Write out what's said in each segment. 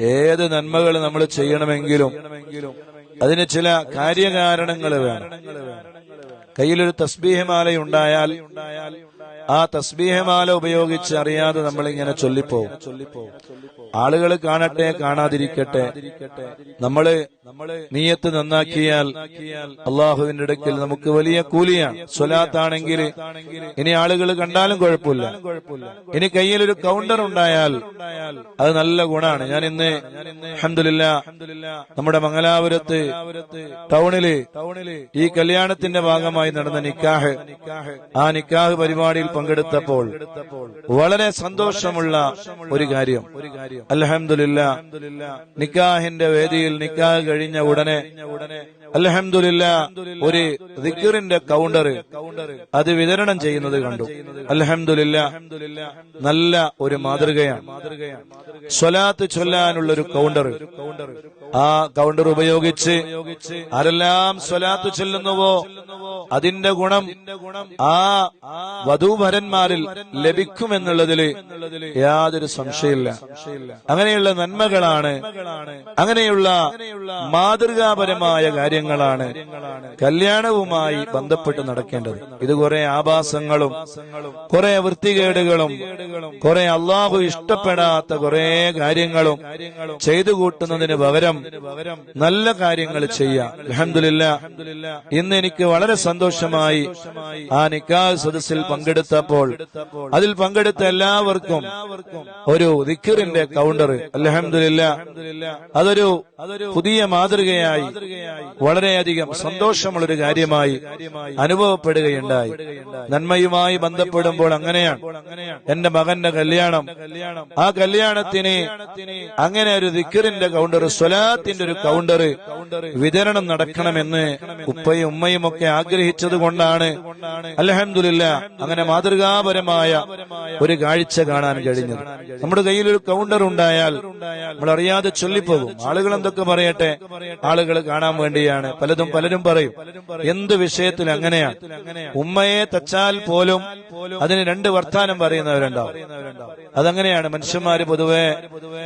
ഏത് നന്മകൾ നമ്മൾ ചെയ്യണമെങ്കിലും അതിന് ചില കാര്യകാരണങ്ങൾ വേണം. കയ്യിലൊരു തസ്ബീഹമാല ഉണ്ടായാൽ ആ തസ്ബീഹമാല ഉപയോഗിച്ച് അറിയാതെ നമ്മൾ ഇങ്ങനെ ചൊല്ലിപ്പോവും. ആളുകൾ കാണട്ടെ കാണാതിരിക്കട്ടെ. നമ്മൾ നീയത്ത് നന്നാക്കിയാൽ അള്ളാഹുവിന്റെ ഇടയ്ക്കിൽ നമുക്ക് വലിയ കൂലിയാണ്. സ്വലാത്താണെങ്കിൽ ഇനി ആളുകൾ കണ്ടാലും കുഴപ്പമില്ല. ഇനി കയ്യിൽ ഒരു കൗണ്ടർ ഉണ്ടായാൽ അത് നല്ല ഗുണാണ് ഞാൻ ഇന്ന് അഹമ്മദില്ല നമ്മുടെ മംഗലാപുരത്ത് ടൗണിൽ ഈ കല്യാണത്തിന്റെ ഭാഗമായി നടന്ന നിക്കാഹ്. ആ നിക്കാഹ് പരിപാടിയിൽ പങ്കെടുത്തപ്പോൾ വളരെ സന്തോഷമുള്ള ഒരു കാര്യം. അലഹമില്ല നിക്കാഹിന്റെ വേദിയിൽ നിക്കാഹ് കഴിഞ്ഞ ഉടനെ അലഹമില്ല ഒരു ദിക്കറിന്റെ കൗണ്ടർ അത് വിതരണം ചെയ്യുന്നത് കണ്ടു. അലഹമില്ല നല്ല ഒരു മാതൃകയാണ്. സ്വലാത്ത് ചൊല്ലാനുള്ള ഒരു കൗണ്ടർ ആ കൗണ്ടർ ഉപയോഗിച്ച് ആരെല്ലാം സ്വലാത്ത് ചൊല്ലുന്നുവോ അതിന്റെ ഗുണം ആ വധൂവരന്മാരിൽ ലഭിക്കുമെന്നുള്ളതിൽ യാതൊരു സംശയമില്ല. അങ്ങനെയുള്ള നന്മകളാണ് അങ്ങനെയുള്ള മാതൃകാപരമായ കാര്യങ്ങളാണ് കല്യാണവുമായി ബന്ധപ്പെട്ട് നടക്കേണ്ടത്. ഇത് കുറെ ആഭാസങ്ങളും കുറെ വൃത്തികേടുകളും കുറെ അള്ളാഹു ഇഷ്ടപ്പെടാത്ത കുറെ കാര്യങ്ങളും ചെയ്തു കൂട്ടുന്നതിന് പകരം നല്ല കാര്യങ്ങൾ ചെയ്യാം. അലഹമില്ല ഇന്ന് എനിക്ക് വളരെ സന്തോഷമായി ആ നിക്കാഹ് സദസ്സിൽ പങ്കെടുത്തപ്പോൾ അതിൽ പങ്കെടുത്ത എല്ലാവർക്കും ഒരു ദിക്കറിന്റെ കൗണ്ടർ. അലഹമില്ല അതൊരു പുതിയ മാതൃകയായി വളരെയധികം സന്തോഷമുള്ളൊരു കാര്യമായി അനുഭവപ്പെടുകയുണ്ടായി. നന്മയുമായി ബന്ധപ്പെടുമ്പോൾ അങ്ങനെയാണ്. എന്റെ മകന്റെ കല്യാണം. ആ കല്യാണത്തിന് അങ്ങനെ ഒരു ദിക്കറിന്റെ കൗണ്ടർ സ്വലാത്തിന്റെ ഒരു കൗണ്ടർ വിതരണം നടക്കണമെന്ന് ഉപ്പയും ഉമ്മയും ഒക്കെ ആഗ്രഹിച്ചത് കൊണ്ടാണ് അലഹമില്ല അങ്ങനെ മാതൃകാപരമായ ഒരു കാഴ്ച കാണാൻ കഴിഞ്ഞത്. നമ്മുടെ കയ്യിൽ ഒരു കൗണ്ടർ ഉണ്ടായാൽ നമ്മൾ അറിയാതെ ചൊല്ലിപ്പോകും. ആളുകൾ എന്തൊക്കെ പറയട്ടെ? ആളുകൾ കാണാൻ വേണ്ടിയാണ്. പലതും പലരും പറയും. എന്ത് വിഷയത്തിൽ അങ്ങനെയാണ് ഉമ്മയെ തച്ചാൽ പോലും അതിന് രണ്ട് വർത്താനം പറയുന്നവരുണ്ടാവും. അതങ്ങനെയാണ് മനുഷ്യന്മാര് പൊതുവെ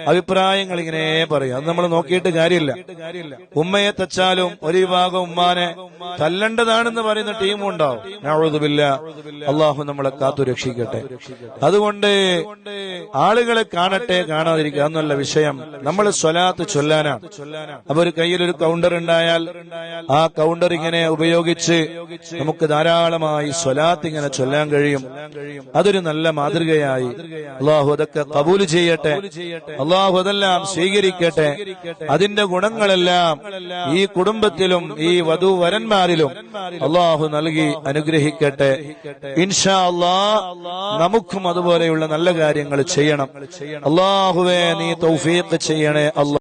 അഭിപ്രായങ്ങൾ ഇങ്ങനെ പറയും. അത് നമ്മൾ നോക്കിയിട്ട് കാര്യമില്ല. ഉമ്മയെ തച്ചാലും ഒരു വിഭാഗം ഉമ്മാനെ തല്ലേണ്ടതാണെന്ന് പറയുന്ന ടീമും ഉണ്ടാവും. അള്ളാഹു നമ്മളെ കാത്തു രക്ഷിക്കട്ടെ. അതുകൊണ്ട് ആളുകളെ കാണട്ടെ കാണാതിരിക്കുക എന്നല്ല വിഷയം. നമ്മൾ സ്വലാത്ത് ചൊല്ലാനാണ് അപ്പൊ ഒരു കയ്യിൽ ഒരു കൗണ്ടർ ഉണ്ടായാൽ ആ കൗണ്ടർ ഇങ്ങനെ ഉപയോഗിച്ച് നമുക്ക് ധാരാളമായി സ്വലാത്ത് ഇങ്ങനെ ചൊല്ലാൻ കഴിയും. അതൊരു നല്ല മാതൃകയായി. അള്ളാഹു അതൊക്കെ കബൂൽ ചെയ്യട്ടെ. അള്ളാഹു അതെല്ലാം സ്വീകരിക്കട്ടെ. അതിന്റെ ഗുണങ്ങളെല്ലാം ഈ കുടുംബത്തിലും ഈ വധുവരന്മാരിലും അള്ളാഹു നൽകി അനുഗ്രഹിക്കട്ടെ. ഇൻഷാ നമുക്കും അതുപോലെയുള്ള നല്ല കാര്യങ്ങൾ ചെയ്യണം. അള്ളാഹുവേ നീ തൗഫീഖ് ചെയ്യണേ അള്ളാഹ്